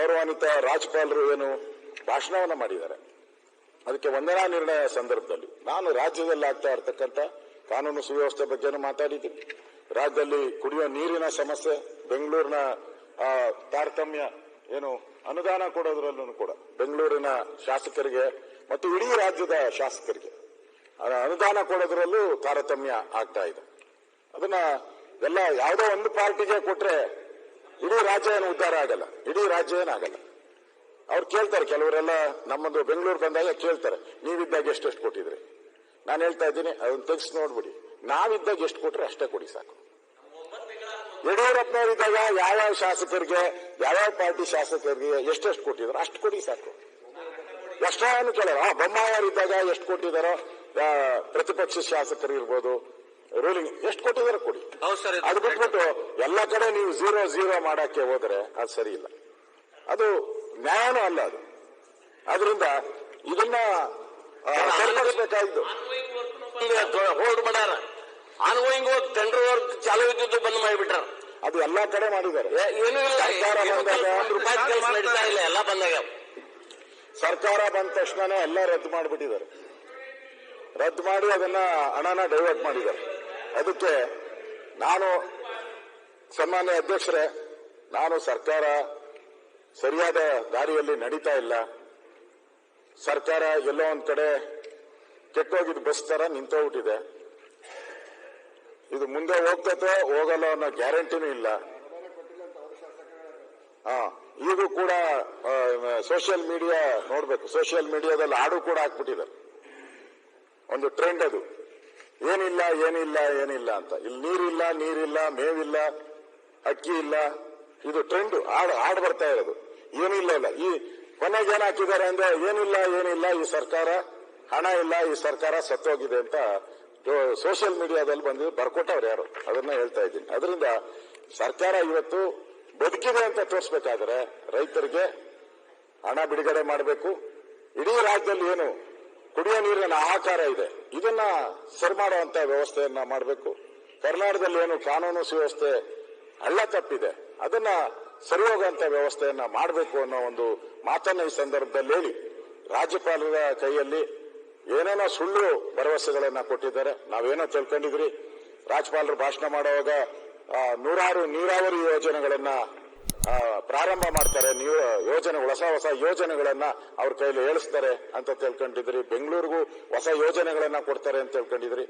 ಗೌರವಾನ್ವಿತ ರಾಜ್ಯಪಾಲರು ಏನು ಭಾಷಣವನ್ನ ಮಾಡಿದ್ದಾರೆ. ಅದಕ್ಕೆ ವಂದನಾ ನಿರ್ಣಯ ಸಂದರ್ಭದಲ್ಲಿ ನಾನು ರಾಜ್ಯದಲ್ಲಿ ಆಗ್ತಾ ಇರತಕ್ಕಂತ ಕಾನೂನು ಸುವ್ಯವಸ್ಥೆ ಬಗ್ಗೆನೂ ಮಾತಾಡಿದ್ದೀನಿ. ರಾಜ್ಯದಲ್ಲಿ ಕುಡಿಯುವ ನೀರಿನ ಸಮಸ್ಯೆ, ಬೆಂಗಳೂರಿನ ತಾರತಮ್ಯ, ಏನು ಅನುದಾನ ಕೊಡೋದ್ರಲ್ಲೂ ಕೂಡ, ಬೆಂಗಳೂರಿನ ಶಾಸಕರಿಗೆ ಮತ್ತು ಇಡೀ ರಾಜ್ಯದ ಶಾಸಕರಿಗೆ ಅನುದಾನ ಕೊಡೋದ್ರಲ್ಲೂ ತಾರತಮ್ಯ ಆಗ್ತಾ ಇದೆ. ಅದನ್ನ ಎಲ್ಲ ಯಾವುದೋ ಒಂದು ಪಾರ್ಟಿಗೆ ಕೊಟ್ರೆ ಇಡೀ ರಾಜ್ಯ ಏನು ಉದ್ಧಾರ ಆಗಲ್ಲ. ಇಡೀ ರಾಜ್ಯ ಏನಾಗಲ್ಲ. ಅವ್ರು ಕೇಳ್ತಾರೆ, ಕೆಲವರೆಲ್ಲ ನಮ್ಮದು ಬೆಂಗಳೂರು ಬಂದಾಗ ಕೇಳ್ತಾರೆ, ನೀವಿದ್ದಾಗ ಎಷ್ಟೆಷ್ಟು ಕೊಟ್ಟಿದ್ರಿ? ನಾನು ಹೇಳ್ತಾ ಇದ್ದೀನಿ, ಅದನ್ನ ತೆಗೆಸಿ ನೋಡ್ಬಿಡಿ. ನಾವಿದ್ದಾಗ ಎಷ್ಟು ಕೊಟ್ರೆ ಅಷ್ಟೇ ಕೊಡಿ ಸಾಕು. ಯಡಿಯೂರಪ್ಪನವರಿದ್ದಾಗ ಯಾವ್ಯಾವ ಶಾಸಕರಿಗೆ, ಯಾವ್ಯಾವ ಪಾರ್ಟಿ ಶಾಸಕರಿಗೆ ಎಷ್ಟೆಷ್ಟು ಕೊಟ್ಟಿದ್ರು, ಅಷ್ಟು ಕೊಡಿ ಸಾಕು. ಎಷ್ಟೇನು ಕೇಳೋರು ಆ ಬೊಮ್ಮಾಯವರಿದ್ದಾಗ ಎಷ್ಟು ಕೊಟ್ಟಿದ್ದಾರೋ ಪ್ರತಿಪಕ್ಷ ಶಾಸಕರು ಇರ್ಬೋದು ರೂಲಿಂಗ್ ಎಷ್ಟು ಕೊಟ್ಟಿದ್ದಾರೆ ಕೊಡಿ. ಅದು ಬಿಟ್ಬಿಟ್ಟು ಎಲ್ಲ ಕಡೆ ನೀವು ಝೀರೋ ಝೀರೋ ಮಾಡಕ್ಕೆ ಹೋದ್ರೆ ಅದು ಸರಿ ಇಲ್ಲ. ಅದು ನ್ಯಾಯನೂ ಅಲ್ಲ ಅದು. ಅದರಿಂದ ಇದನ್ನ ಸರಿಪಡಿಸಬೇಕಾಯ್ತು. ಹೋಲ್ಡ್ ಮಾಡ್ಯಾರ ಆನ್ಗೋಯಿಂಗ್ ಟೆಂಡರ್ ವರ್ಕ್ ಚಾಲು ಇದ್ದಿದ್ದು ಬಂದ್ ಮಾಡಿಬಿಟ್ರ. ಅದು ಎಲ್ಲಾ ಕಡೆ ಮಾಡಿದ್ದಾರೆ. ಏನೂ ಇಲ್ಲ. ಇಲ್ಲ ಎಲ್ಲ ಬಂದಾಗ ಸರ್ಕಾರ ಬಂದ ತಕ್ಷಣನೇ ಎಲ್ಲ ರದ್ದು ಮಾಡಿಬಿಟ್ಟಿದ್ದಾರೆ. ರದ್ದು ಮಾಡಿ ಅದನ್ನ ಹಣನ ಡೈವರ್ಟ್ ಮಾಡಿದ್ದಾರೆ. ಅದಕ್ಕೆ ನಾನು ಸನ್ಮಾನ್ಯ ಅಧ್ಯಕ್ಷರೇ, ನಾನು ಸರ್ಕಾರ ಸರಿಯಾದ ದಾರಿಯಲ್ಲಿ ನಡೀತಾ ಇಲ್ಲ. ಸರ್ಕಾರ ಎಲ್ಲೋ ಒಂದ್ ಕಡೆ ಕೆಟ್ಟೋಗಿದ್ ಬಸ್ ತರ ನಿಂತೋಗ್ಬಿಟ್ಟಿದೆ. ಇದು ಮುಂದೆ ಹೋಗ್ತದೆ ಹೋಗಲ್ಲ ಅನ್ನೋ ಗ್ಯಾರಂಟಿನೂ ಇಲ್ಲ. ಹಾ, ಈಗೂ ಕೂಡ ಸೋಷಿಯಲ್ ಮೀಡಿಯಾ ನೋಡ್ಬೇಕು. ಸೋಷಿಯಲ್ ಮೀಡಿಯಾದಲ್ಲಿ ಹಾಡು ಕೂಡ ಹಾಕ್ಬಿಟ್ಟಿದ್ದಾರೆ. ಒಂದು ಟ್ರೆಂಡ್ ಅದು. ಏನಿಲ್ಲ ಏನಿಲ್ಲ ಏನಿಲ್ಲ ಅಂತ. ಇಲ್ಲಿ ನೀರಿಲ್ಲ ನೀರಿಲ್ಲ, ಮೇವಿಲ್ಲ, ಅಕ್ಕಿ ಇಲ್ಲ. ಇದು ಟ್ರೆಂಡ್ ಹಾಡು ಹಾಡು ಬರ್ತಾ ಇರೋದು. ಏನಿಲ್ಲ ಇಲ್ಲ. ಈ ಕೊನೆಗೆ ಏನ್ ಹಾಕಿದ್ದಾರೆ ಅಂದ್ರೆ ಏನಿಲ್ಲ ಏನಿಲ್ಲ, ಈ ಸರ್ಕಾರ ಹಣ ಇಲ್ಲ, ಈ ಸರ್ಕಾರ ಸತ್ತೋಗಿದೆ ಅಂತ ಸೋಷಿಯಲ್ ಮೀಡಿಯಾದಲ್ಲಿ ಬಂದು ಬರ್ಕೊಟ್ಟವ್ರು ಯಾರು? ಅದನ್ನ ಹೇಳ್ತಾ ಇದ್ದೀನಿ. ಅದರಿಂದ ಸರ್ಕಾರ ಇವತ್ತು ಬದುಕಿದೆ ಅಂತ ತೋರಿಸ್ಬೇಕಾದ್ರೆ ರೈತರಿಗೆ ಹಣ ಬಿಡುಗಡೆ ಮಾಡಬೇಕು. ಇಡೀ ರಾಜ್ಯದಲ್ಲಿ ಏನು ಕುಡಿಯೋ ನೀರಿನ ಆಕಾರ ಇದೆ. ಇದನ್ನ ಸರಿ ಮಾಡುವಂತ ವ್ಯವಸ್ಥೆಯನ್ನ ಮಾಡಬೇಕು. ಕರ್ನಾಟಕದಲ್ಲಿ ಏನು ಕಾನೂನು ಸುವ್ಯವಸ್ಥೆ ಹಳ್ಳ ತಪ್ಪಿದೆ. ಅದನ್ನ ಸರಿ ಹೋಗುವಂತ ವ್ಯವಸ್ಥೆಯನ್ನ ಮಾಡಬೇಕು ಅನ್ನೋ ಒಂದು ಮಾತನ್ನ ಈ ಸಂದರ್ಭದಲ್ಲಿ ಹೇಳಿ. ರಾಜ್ಯಪಾಲರ ಕೈಯಲ್ಲಿ ಏನೇನೋ ಸುಳ್ಳು ಭರವಸೆಗಳನ್ನ ಕೊಟ್ಟಿದ್ದಾರೆ. ನಾವೇನೋ ತಿಳ್ಕೊಂಡಿದ್ರಿ? ರಾಜ್ಯಪಾಲರು ಭಾಷಣ ಮಾಡುವಾಗ ನೂರಾರು ನೀರಾವರಿ ಯೋಜನೆಗಳನ್ನ ಪ್ರಾರಂಭ ಮಾಡ್ತಾರೆ. ನೀವು ಯೋಜನೆ, ಹೊಸ ಹೊಸ ಯೋಜನೆಗಳನ್ನ ಅವ್ರ ಕೈಲಿ ಹೇಳಿಸ್ತಾರೆ ಅಂತ ತಿಳ್ಕೊಂಡಿದ್ರಿ ಬೆಂಗಳೂರಿಗೂ ಹೊಸ ಯೋಜನೆಗಳನ್ನ ಕೊಡ್ತಾರೆ ಅಂತ ತಿಳ್ಕೊಂಡಿದ್ರಿ